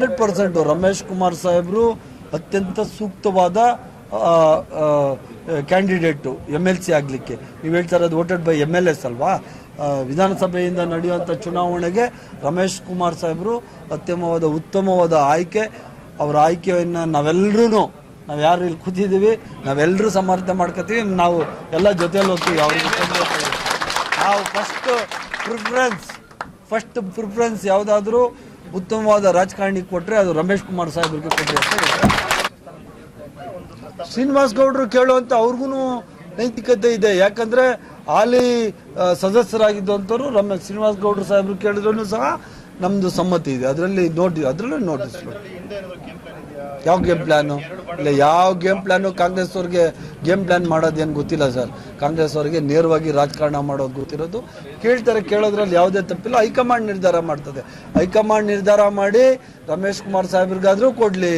Hundred percent Ramesh Kumar ಸಾಹೇಬರು ಅತ್ಯಂತ ಸೂಕ್ತವಾದ ಕ್ಯಾಂಡಿಡೇಟು, ಎಂ ಎಲ್ ಸಿ ಆಗಲಿಕ್ಕೆ. ನೀವು ಹೇಳ್ತಾ ಇರೋದು voted by M L S ಅಲ್ವಾ? ವಿಧಾನಸಭೆಯಿಂದ ನಡೆಯುವಂಥ ಚುನಾವಣೆಗೆ ರಮೇಶ್ ಕುಮಾರ್ ಸಾಹೇಬರು ಅತ್ಯಮವಾದ ಉತ್ತಮವಾದ ಆಯ್ಕೆ. ಅವರ ಆಯ್ಕೆಯನ್ನು ನಾವೆಲ್ಲರೂ ನಾವು ಯಾರು ಇಲ್ಲಿ ಕೂತಿದ್ದೀವಿ ನಾವೆಲ್ಲರೂ ಸಮರ್ಥನೆ ಮಾಡ್ಕೋತೀವಿ, ನಾವು ಎಲ್ಲ ಜೊತೆಯಲ್ಲಿ ಹೋಗ್ತೀವಿ, ಅವ್ರಿಗೆ ನಾವು ಫಸ್ಟ್ ಪ್ರಿಫರೆನ್ಸ್ ಫಸ್ಟ್ ಪ್ರಿಫರೆನ್ಸ್ ಯಾವುದಾದ್ರೂ ಉತ್ತಮವಾದ ರಾಜಕಾರಣಿ ಕೊಟ್ಟರೆ ಅದು ರಮೇಶ್ ಕುಮಾರ್ ಸಾಹೇಬ್ರಿಗೆ ಕೊಟ್ಟರೆ ಅಂತ. ಶ್ರೀನಿವಾಸ್ ಗೌಡರು ಕೇಳುವಂಥ ಅವ್ರಿಗೂ ನೈತಿಕತೆ ಇದೆ ಯಾಕಂದ್ರೆ ಹಾಲಿ ಸದಸ್ಯರಾಗಿದ್ದಂಥವ್ರು ರಮೇಶ್, ಶ್ರೀನಿವಾಸ್ ಗೌಡರು ಸಾಹೇಬ್ರು ಕೇಳಿದ್ರು ಸಹ ನಮ್ದು ಸಮ್ಮತಿ ಇದೆ. ಅದರಲ್ಲಿ ನೋಡಿ ಅದರಲ್ಲೂ ನೋಟಿಸ್ ಯಾವ ಗೇಮ್ ಪ್ಲ್ಯಾನು ಇಲ್ಲ ಯಾವ ಗೇಮ್ ಪ್ಲ್ಯಾನು ಕಾಂಗ್ರೆಸ್ ಅವ್ರಿಗೆ ಗೇಮ್ ಪ್ಲಾನ್ ಮಾಡೋದೇನು ಗೊತ್ತಿಲ್ಲ ಸರ್. ಕಾಂಗ್ರೆಸ್ ಅವರಿಗೆ ನೇರವಾಗಿ ರಾಜಕಾರಣ ಮಾಡೋದು ಗೊತ್ತಿರೋದು. ಕೇಳ್ತಾರೆ ಕೇಳೋದ್ರಲ್ಲಿ ಯಾವುದೇ ತಪ್ಪಿಲ್ಲ. ಹೈಕಮಾಂಡ್ ನಿರ್ಧಾರ ಮಾಡ್ತದೆ. ಹೈಕಮಾಂಡ್ ನಿರ್ಧಾರ ಮಾಡಿ ರಮೇಶ್ ಕುಮಾರ್ ಸಾಹೇಬ್ರಿಗಾದರೂ ಕೊಡ್ಲಿ.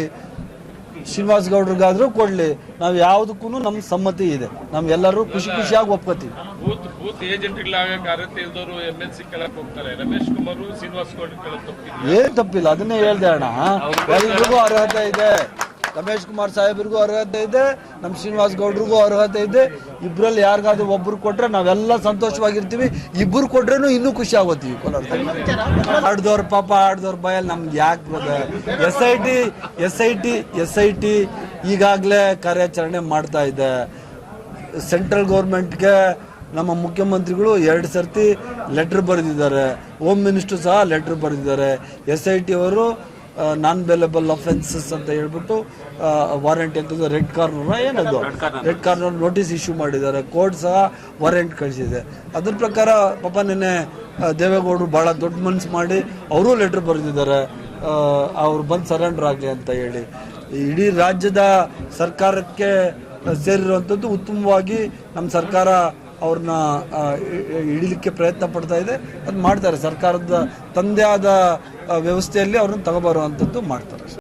ಶ್ರೀನಿವಾಸ್ ಗೌಡ್ರಿಗಾದ್ರೂ ಕೊಡ್ಲಿ. ನಾವು ಯಾವುದಕ್ಕೂ ನಮ್ಮ ಸಮ್ಮತಿ ಇದೆ. ನಮ್ಗೆಲ್ಲರೂ ಖುಷಿ ಖುಷಿಯಾಗಿ ಒಪ್ಕೋತೀವಿ. ಬೂತ್ ಬೂತ್ ಏಜೆಂಟ್ಗಳಾಗಕ್ಕೆ ಅರ್ಹತೆ ಇಲ್ದವರು ಎಂ ಎಲ್ ಸಿ ಕೆಳಕ್ ಹೋಗ್ತಾರೆ. ರಮೇಶ್ ಕುಮಾರ್ ಶ್ರೀನಿವಾಸ್ ಗೌಡ ಕೆಳಕ್ ಹೋಗ್ತಿದ್ರು ಏನ್ ತಪ್ಪಿಲ್ಲ ಅದನ್ನೇ ಹೇಳ್ದೆ ಅಣ್ಣ. ಎಲ್ರಿಗೂ ಅರ್ಹತೆ ಇದೆ. ರಮೇಶ್ ಕುಮಾರ್ ಸಾಹೇಬ್ರಿಗೂ ಅರ್ಹತೆ ಇದೆ ನಮ್ಮ ಶ್ರೀನಿವಾಸ್ ಗೌಡ್ರಿಗೂ ಅರ್ಹತೆ ಇದೆ. ಇಬ್ಬರಲ್ಲಿ ಯಾರಿಗಾದ್ರೂ ಒಬ್ಬರು ಕೊಟ್ರೆ ನಾವೆಲ್ಲ ಸಂತೋಷವಾಗಿರ್ತೀವಿ. ಇಬ್ಬರು ಕೊಟ್ರೇನು ಇನ್ನೂ ಖುಷಿ ಆಗೋತೀವಿ ಕೋಲಾರದಲ್ಲಿ ಆಡ್ದವ್ರ ಪಾಪ, ಆಡ್ದವ್ರ ಬಾಯಲ್ಲಿ ನಮ್ಗೆ ಯಾಕೆ S I T, S I T, S I T ಈಗಾಗಲೇ ಕಾರ್ಯಾಚರಣೆ ಮಾಡ್ತಾ ಇದೆ. ಸೆಂಟ್ರಲ್ ಗೌರ್ಮೆಂಟ್ಗೆ ನಮ್ಮ ಮುಖ್ಯಮಂತ್ರಿಗಳು ಎರಡು ಸರ್ತಿ ಲೆಟ್ರ್ ಬರೆದಿದ್ದಾರೆ. ಹೋಮ್ ಮಿನಿಸ್ಟ್ರು ಸಹ ಲೆಟ್ರ್ ಬರೆದಿದ್ದಾರೆ. ಎಸ್ ಐ ಟಿ ಅವರು ನಾನ್ ಬೇಲೆಬಲ್ ಅಫೆನ್ಸಸ್ ಅಂತ ಹೇಳ್ಬಿಟ್ಟು ವಾರೆಂಟ್ ಅಂತ ರೆಡ್ ಕಾರ್ನರ್ ಏನದು? ರೆಡ್ ಕಾರ್ನರ್ ನೋಟಿಸ್ ಇಶ್ಯೂ ಮಾಡಿದ್ದಾರೆ. ಕೋರ್ಟ್ ಸಹ ವಾರೆಂಟ್ ಕಳಿಸಿದೆ. ಅದ್ರ ಪ್ರಕಾರ ಪಾಪ ನಿನ್ನೆ ದೇವೇಗೌಡರು ಭಾಳ ದೊಡ್ಡ ಮನ್ಸು ಮಾಡಿ ಅವರು ಲೆಟ್ರ್ ಬರೆದಿದ್ದಾರೆ. ಅವ್ರು ಬಂದು ಸರೆಂಡರ್ ಆಗಲಿ ಅಂತ ಹೇಳಿ. ಇಡೀ ರಾಜ್ಯದ ಸರ್ಕಾರಕ್ಕೆ ಸೇರಿರುವಂಥದ್ದು ಉತ್ತಮವಾಗಿ ನಮ್ಮ ಸರ್ಕಾರ ಅವ್ರನ್ನ ಹಿಡಿಲಿಕ್ಕೆ ಪ್ರಯತ್ನ ಪಡ್ತಾ ಇದೆ. ಅದು ಮಾಡ್ತಾರೆ. ಸರ್ಕಾರದ ತಂದೆ ಆದ ವ್ಯವಸ್ಥೆಯಲ್ಲಿ ಅವ್ರನ್ನ ತಗೋಬರುವಂಥದ್ದು ಮಾಡ್ತಾರೆ.